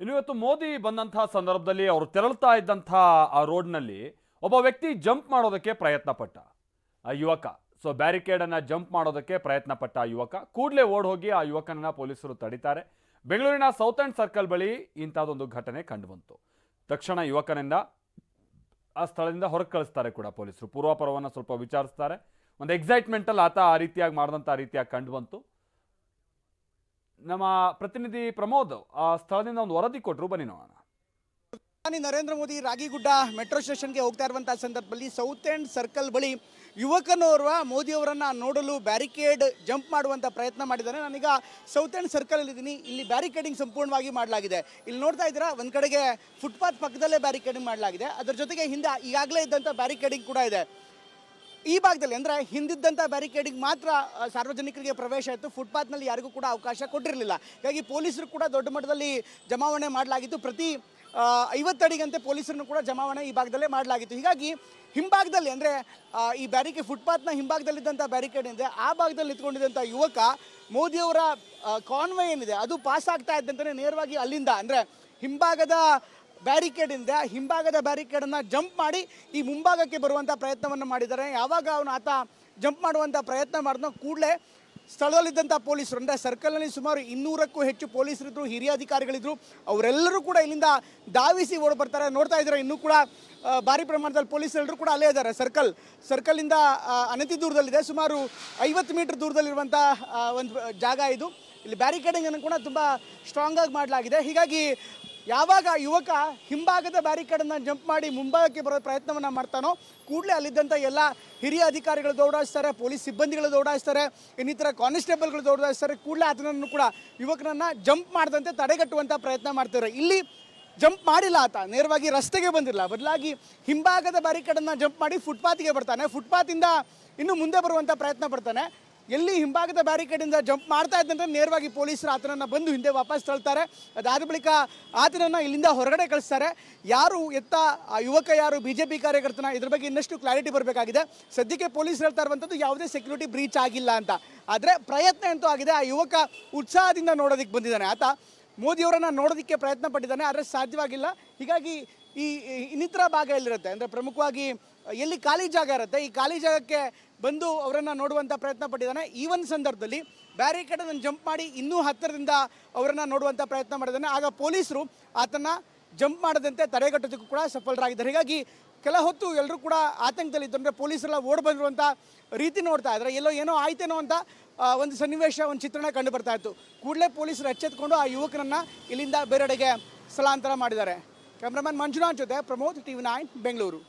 ಇನ್ನು ಇವತ್ತು ಮೋದಿ ಬಂದಂತಹ ಸಂದರ್ಭದಲ್ಲಿ ಅವರು ತೆರಳುತ್ತಾ ಇದ್ದಂತಹ ಆ ರೋಡ್ನಲ್ಲಿ ಒಬ್ಬ ವ್ಯಕ್ತಿ ಜಂಪ್ ಮಾಡೋದಕ್ಕೆ ಪ್ರಯತ್ನ ಪಟ್ಟ ಆ ಯುವಕ. ಸೊ ಬ್ಯಾರಿಕೇಡನ್ನು ಜಂಪ್ ಮಾಡೋದಕ್ಕೆ ಪ್ರಯತ್ನ ಪಟ್ಟ ಆ ಯುವಕ. ಕೂಡಲೇ ಓಡ್ ಹೋಗಿ ಆ ಯುವಕನನ್ನ ಪೊಲೀಸರು ತಡೀತಾರೆ. ಬೆಂಗಳೂರಿನ ಸೌತ್ ಆ್ಯಂಡ್ ಸರ್ಕಲ್ ಬಳಿ ಇಂಥದ್ದೊಂದು ಘಟನೆ ಕಂಡುಬಂತು. ತಕ್ಷಣ ಯುವಕನಿಂದ ಆ ಸ್ಥಳದಿಂದ ಹೊರಗೆ ಕಳಿಸ್ತಾರೆ ಕೂಡ ಪೊಲೀಸರು. ಪೂರ್ವಾಪರವನ್ನು ಸ್ವಲ್ಪ ವಿಚಾರಿಸ್ತಾರೆ. ಒಂದು ಎಕ್ಸೈಟ್ಮೆಂಟಲ್ಲಿ ಆತ ಆ ರೀತಿಯಾಗಿ ಮಾಡಿದಂಥ ರೀತಿಯಾಗಿ ಕಂಡುಬಂತು. ನಮ್ಮ ಪ್ರತಿನಿಧಿ ಪ್ರಮೋದ್, ಆ ಸ್ಥಳದಿಂದ ಒಂದು ವರದಿ ಕೊಟ್ಟರು ಬನ್ನಿ ನೋಡೋಣ. ಪ್ರಧಾನಿ ನರೇಂದ್ರ ಮೋದಿ ರಾಗಿಗುಡ್ಡ ಮೆಟ್ರೋ ಸ್ಟೇಷನ್ಗೆ ಹೋಗ್ತಾ ಇರುವಂತಹ ಸಂದರ್ಭದಲ್ಲಿ ಸೌತ್ ಎಂಡ್ ಸರ್ಕಲ್ ಬಳಿ ಯುವಕನೋರ್ವ ಮೋದಿಯವರನ್ನು ನೋಡಲು ಬ್ಯಾರಿಕೇಡ್ ಜಂಪ್ ಮಾಡುವಂತ ಪ್ರಯತ್ನ ಮಾಡಿದ್ದಾರೆ ನಾನೀಗ ಸೌತ್ ಎಂಡ್ ಸರ್ಕಲ್ ಅಲ್ಲಿ ಇದ್ದೀನಿ. ಇಲ್ಲಿ ಬ್ಯಾರಿಕೇಡಿಂಗ್ ಸಂಪೂರ್ಣವಾಗಿ ಮಾಡಲಾಗಿದೆ. ಇಲ್ಲಿ ನೋಡ್ತಾ ಇದ್ದೀರಾ, ಒಂದ್ ಕಡೆಗೆ ಫುಟ್ಪಾತ್ ಪಕ್ಕದಲ್ಲೇ ಬ್ಯಾರಿಕೇಡಿಂಗ್ ಮಾಡಲಾಗಿದೆ. ಅದರ ಜೊತೆಗೆ ಹಿಂದೆ ಈಗಾಗಲೇ ಇದ್ದಂಥ ಬ್ಯಾರಿಕೇಡಿಂಗ್ ಕೂಡ ಇದೆ. ಈ ಭಾಗದಲ್ಲಿ ಅಂದರೆ ಹಿಂದಿದ್ದಂಥ ಬ್ಯಾರಿಕೇಡಿಗೆ ಮಾತ್ರ ಸಾರ್ವಜನಿಕರಿಗೆ ಪ್ರವೇಶ ಇತ್ತು. ಫುಟ್ಪಾತ್ನಲ್ಲಿ ಯಾರಿಗೂ ಕೂಡ ಅವಕಾಶ ಕೊಟ್ಟಿರಲಿಲ್ಲ. ಹೀಗಾಗಿ ಪೊಲೀಸರು ಕೂಡ ದೊಡ್ಡ ಮಟ್ಟದಲ್ಲಿ ಜಮಾವಣೆ ಮಾಡಲಾಗಿತ್ತು. ಪ್ರತಿ ಐವತ್ತಡಿಗಂತೆ ಪೊಲೀಸರನ್ನು ಕೂಡ ಜಮಾವಣೆ ಈ ಭಾಗದಲ್ಲೇ ಮಾಡಲಾಗಿತ್ತು. ಹೀಗಾಗಿ ಹಿಂಭಾಗದಲ್ಲಿ ಅಂದರೆ ಈ ಬ್ಯಾರಿಕೆ ಫುಟ್ಪಾತ್ನ ಹಿಂಭಾಗದಲ್ಲಿದ್ದಂಥ ಬ್ಯಾರಿಕೇಡ್ ಏನಿದೆ, ಆ ಭಾಗದಲ್ಲಿ ನಿಂತ್ಕೊಂಡಿದ್ದಂಥ ಯುವಕ ಮೋದಿಯವರ ಕಾನ್ವೆ ಏನಿದೆ, ಅದು ಪಾಸ್ ಆಗ್ತಾ ಇದ್ದಂತೆ ನೇರವಾಗಿ ಅಲ್ಲಿಂದ ಅಂದರೆ ಹಿಂಭಾಗದ ಬ್ಯಾರಿಕೇಡ್ ಇಂದ ಹಿಂಭಾಗದ ಬ್ಯಾರಿಕೇಡ್ ಅನ್ನ ಜಂಪ್ ಮಾಡಿ ಈ ಮುಂಭಾಗಕ್ಕೆ ಬರುವಂತ ಪ್ರಯತ್ನವನ್ನು ಮಾಡಿದ್ದಾರೆ. ಯಾವಾಗ ಅವನು ಆತ ಜಂಪ್ ಮಾಡುವಂತ ಪ್ರಯತ್ನ ಮಾಡಿದ್ನೋ ಕೂಡಲೇ ಸ್ಥಳದಲ್ಲಿದ್ದಂಥ ಪೊಲೀಸರು, ಅಂದರೆ ಸರ್ಕಲ್ನಲ್ಲಿ ಸುಮಾರು ಇನ್ನೂರಕ್ಕೂ ಹೆಚ್ಚು ಪೊಲೀಸರಿದ್ದರು ಹಿರಿಯ ಅಧಿಕಾರಿಗಳಿದ್ರು, ಅವರೆಲ್ಲರೂ ಕೂಡ ಇಲ್ಲಿಂದ ಧಾವಿಸಿ ಓಡ್ ಬರ್ತಾರೆ. ನೋಡ್ತಾ ಇದ್ದಾರೆ, ಇನ್ನೂ ಕೂಡ ಭಾರಿ ಪ್ರಮಾಣದಲ್ಲಿ ಪೊಲೀಸರೆಲ್ಲರೂ ಕೂಡ ಅಲ್ಲೇ ಇದ್ದಾರೆ. ಸರ್ಕಲ್ ಸರ್ಕಲಿಂದ ಅನತಿ ದೂರದಲ್ಲಿದೆ. ಸುಮಾರು ಐವತ್ತು ಮೀಟರ್ ದೂರದಲ್ಲಿರುವಂಥ ಒಂದು ಜಾಗ ಇದು. ಇಲ್ಲಿ ಬ್ಯಾರಿಕೇಡಿಂಗ್ ಅನ್ನು ಕೂಡ ತುಂಬ ಸ್ಟ್ರಾಂಗ್ ಆಗಿ ಮಾಡಲಾಗಿದೆ. ಹೀಗಾಗಿ ಯಾವಾಗ ಯುವಕ ಹಿಂಭಾಗದ ಬ್ಯಾರಿಕೇಡನ್ನು ಜಂಪ್ ಮಾಡಿ ಮುಂಭಾಗಕ್ಕೆ ಬರೋ ಪ್ರಯತ್ನವನ್ನು ಮಾಡ್ತಾನೋ ಕೂಡಲೇ ಅಲ್ಲಿದ್ದಂಥ ಎಲ್ಲ ಹಿರಿಯ ಅಧಿಕಾರಿಗಳು ದೌಡಾಯಿಸ್ತಾರೆ, ಪೊಲೀಸ್ ಸಿಬ್ಬಂದಿಗಳು ದೌಡಾಯಿಸ್ತಾರೆ, ಇನ್ನಿತರ ಕಾನ್ಸ್ಟೇಬಲ್ಗಳು ದೌಡಾಯಿಸ್ತಾರೆ, ಕೂಡಲೇ ಅದನ್ನು ಕೂಡ ಯುವಕನನ್ನು ಜಂಪ್ ಮಾಡದಂತೆ ತಡೆಗಟ್ಟುವಂಥ ಪ್ರಯತ್ನ ಮಾಡ್ತಾರೆ ಇಲ್ಲಿ ಜಂಪ್ ಮಾಡಿಲ್ಲ ಆತ, ನೇರವಾಗಿ ರಸ್ತೆಗೆ ಬಂದಿಲ್ಲ. ಬದಲಾಗಿ ಹಿಂಭಾಗದ ಬ್ಯಾರಿಕೇಡನ್ನು ಜಂಪ್ ಮಾಡಿ ಫುಟ್ಪಾತ್ಗೆ ಬರ್ತಾನೆ. ಫುಟ್ಪಾತಿಂದ ಇನ್ನು ಮುಂದೆ ಬರುವಂಥ ಪ್ರಯತ್ನ ಪಡ್ತಾನೆ. ಎಲ್ಲಿ ಹಿಂಭಾಗದ ಬ್ಯಾರಿಕೇಡಿಂದ ಜಂಪ್ ಮಾಡ್ತಾ ಇದ್ದಂತೆ ನೇರವಾಗಿ ಪೊಲೀಸರು ಆತನನ್ನು ಬಂದು ಹಿಂದೆ ವಾಪಸ್ ತಳ್ತಾರೆ. ಅದಾದ ಬಳಿಕ ಆತನನ್ನು ಇಲ್ಲಿಂದ ಹೊರಗಡೆ ಕಳಿಸ್ತಾರೆ. ಯಾರು ಎತ್ತ, ಆ ಯುವಕ ಯಾರು ಬಿ ಜೆ ಪಿ ಕಾರ್ಯಕರ್ತನ, ಇದ್ರ ಬಗ್ಗೆ ಇನ್ನಷ್ಟು ಕ್ಲಾರಿಟಿ ಬರಬೇಕಾಗಿದೆ. ಸದ್ಯಕ್ಕೆ ಪೊಲೀಸ್ ಹೇಳ್ತಾ ಇರುವಂಥದ್ದು ಯಾವುದೇ ಸೆಕ್ಯೂರಿಟಿ ಬ್ರೀಚ್ ಆಗಿಲ್ಲ ಅಂತ. ಆದರೆ ಪ್ರಯತ್ನ ಅಂತೂ ಆಗಿದೆ. ಆ ಯುವಕ ಉತ್ಸಾಹದಿಂದ ನೋಡೋದಕ್ಕೆ ಬಂದಿದ್ದಾನೆ. ಆತ ಮೋದಿಯವರನ್ನು ನೋಡೋದಕ್ಕೆ ಪ್ರಯತ್ನ ಪಟ್ಟಿದ್ದಾನೆ, ಆದರೆ ಸಾಧ್ಯವಾಗಿಲ್ಲ. ಹೀಗಾಗಿ ಈ ಈ ಇನ್ನಿತರ ಭಾಗ ಎಲ್ಲಿರುತ್ತೆ? ಅಂದರೆ ಪ್ರಮುಖವಾಗಿ ಎಲ್ಲಿ ಖಾಲಿ ಜಾಗ ಇರುತ್ತೆ, ಈ ಖಾಲಿ ಜಾಗಕ್ಕೆ ಬಂದು ಅವರನ್ನು ನೋಡುವಂಥ ಪ್ರಯತ್ನ ಪಟ್ಟಿದ್ದಾನೆ. ಈ ಒಂದು ಸಂದರ್ಭದಲ್ಲಿ ಬ್ಯಾರಿಕೇಡನ್ನು ಜಂಪ್ ಮಾಡಿ ಇನ್ನೂ ಹತ್ತಿರದಿಂದ ಅವರನ್ನು ನೋಡುವಂಥ ಪ್ರಯತ್ನ ಮಾಡಿದ್ದಾನೆ. ಆಗ ಪೊಲೀಸರು ಆತನ ಜಂಪ್ ಮಾಡದಂತೆ ತಡೆಗಟ್ಟೋದಕ್ಕೂ ಕೂಡ ಸಫಲರಾಗಿದ್ದಾರೆ. ಹೀಗಾಗಿ ಕೆಲ ಹೊತ್ತು ಎಲ್ಲರೂ ಕೂಡ ಆತಂಕದಲ್ಲಿ ಅಂದರೆ ಪೊಲೀಸರೆಲ್ಲ ಓಡ್ ಬಂದಿರುವಂಥ ರೀತಿ ನೋಡ್ತಾ ಇದ್ದಾರೆ. ಎಲ್ಲೋ ಏನೋ ಆಯ್ತೇನೋ ಅಂತ ಒಂದು ಸನ್ನಿವೇಶ, ಒಂದು ಚಿತ್ರಣ ಕಂಡು ಬರ್ತಾ ಇತ್ತು. ಕೂಡಲೇ ಪೊಲೀಸರು ಎಚ್ಚೆತ್ಕೊಂಡು ಆ ಯುವಕನನ್ನು ಇಲ್ಲಿಂದ ಬೇರೆಡೆಗೆ ಸ್ಥಳಾಂತರ ಮಾಡಿದ್ದಾರೆ. ಕ್ಯಾಮ್ರಾಮನ್ ಮಂಜುನಾಥ್ ಜೊತೆ ಪ್ರಮೋದ್ ಟಿವಿ ನೈನ್, ಬೆಂಗಳೂರು.